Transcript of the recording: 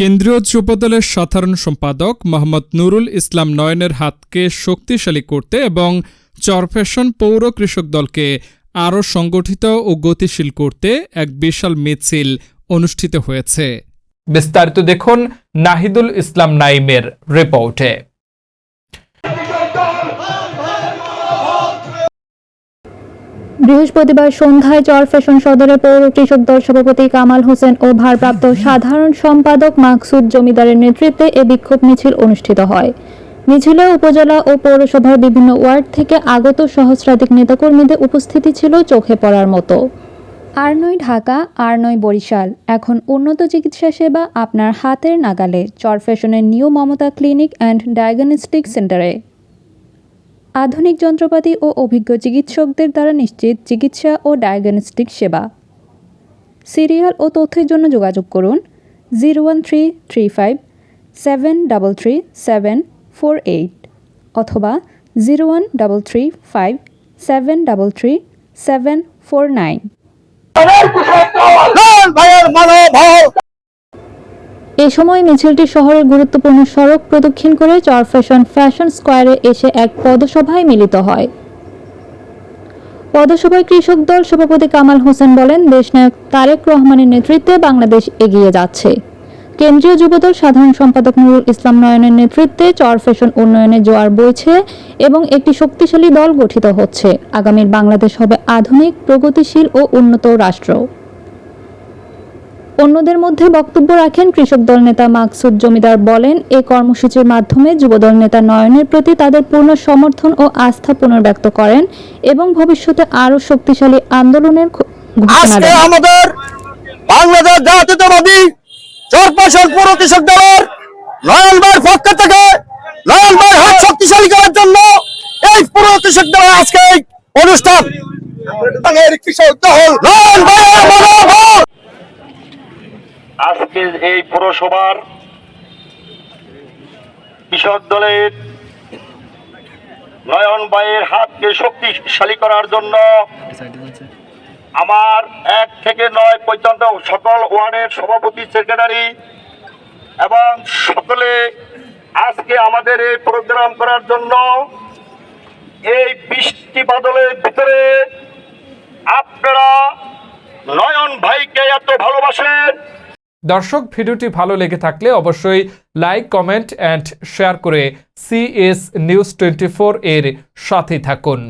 কেন্দ্রীয় যুবদলের সাধারণ সম্পাদক মোহাম্মদ নুরুল ইসলাম নয়নের হাতকে শক্তিশালী করতে এবং চরফ্যাশন পৌর কৃষক দলকে আরও সংগঠিত ও গতিশীল করতে এক বিশাল মিছিল অনুষ্ঠিত হয়েছে। বিস্তারিত দেখুন নাহিদুল ইসলাম নাইমের রিপোর্টে। বৃহস্পতিবার সন্ধ্যায় চরফ্যাশন সদরের পৌর কৃষক দল সভাপতি কামাল হোসেন ও ভারপ্রাপ্ত সাধারণ সম্পাদক মাকসুদ জমিদারের নেতৃত্বে এ বিক্ষোভ মিছিল অনুষ্ঠিত হয়। মিছিলে উপজেলা ও পৌরসভার বিভিন্ন ওয়ার্ড থেকে আগত সহস্রাধিক নেতাকর্মীদের উপস্থিতি ছিল চোখে পড়ার মতো। আর নয় ঢাকা আর নয় বরিশাল, এখন উন্নত চিকিৎসা সেবা আপনার হাতের নাগালে। চরফ্যাশনের new Mamata clinic and diagnostic সেন্টারে। আধুনিক যন্ত্রপাতি ও অভিজ্ঞ চিকিৎসকদের দ্বারা নিশ্চিত চিকিৎসা ও ডায়াগনস্টিক সেবা। সিরিয়াল ও তথ্যের জন্য যোগাযোগ করুন zero one three three five seven double three seven four eight অথবা zero one double three five seven double three seven four nine. এ সময় মিছিলটি শহরের গুরুত্বপূর্ণ সড়ক প্রদক্ষিণ করে চরফ্যাশন ফ্যাশন স্কোয়ারে এসে এক পদসভায় মিলিত হয়। পদসভায় কৃষক দল সভাপতি কামাল হোসেন বলেন, দেশনায়ক তারেক রহমানের নেতৃত্বে বাংলাদেশ এগিয়ে যাচ্ছে। কেন্দ্রীয় যুবদল সাধারণ সম্পাদক নুরুল ইসলাম নয়নের নেতৃত্বে চরফ্যাশন উন্নয়নের জোয়ার বইছে এবং একটি শক্তিশালী দল গঠিত হচ্ছে। আগামীর বাংলাদেশ হবে আধুনিক, প্রগতিশীল ও উন্নত রাষ্ট্র। অন্যদের মধ্যে বক্তব্য রাখেন কৃষক দল নেতা মাকসুদ জমিদার বলেন এই কর্মসূচির মাধ্যমে যুবদল নেতা নয়নের প্রতি তাদের পূর্ণ সমর্থন ও আস্থা পুনর্ব্যক্ত করেন এবং ভবিষ্যতে আরও শক্তিশালী আন্দোলনের আজকে আমাদের বাংলাদেশ জাতীয়তাবাদী পুর কৃষক দলের নয়ন ভাইয়ের পক্ষ থেকে নয়ন ভাইয়ের হাত শক্তিশালী করার জন্য এই পুর কৃষক দলের আজকে অনুষ্ঠান। কৃষক দল নয়ন ভাইয়ের আজকে এই পৌরসভার কৃষক দলের নয়ন ভাইয়ের হাতকে শক্তিশালী করার জন্য আমার এক থেকে নয় পর্যন্ত সকল ওয়ার্ডের সভাপতি, সেক্রেটারি এবং সকলে আজকে আমাদের এই প্রোগ্রাম করার জন্য এই বৃষ্টি বাদলের ভিতরে আপনারা নয়ন ভাইকে এত দর্শক, ভিডিওটি ভালো লেগে থাকলে অবশ্যই লাইক, কমেন্ট, অ্যান্ড শেয়ার করে সিএস নিউজ টোয়েন্টি এর সাথে থাকুন।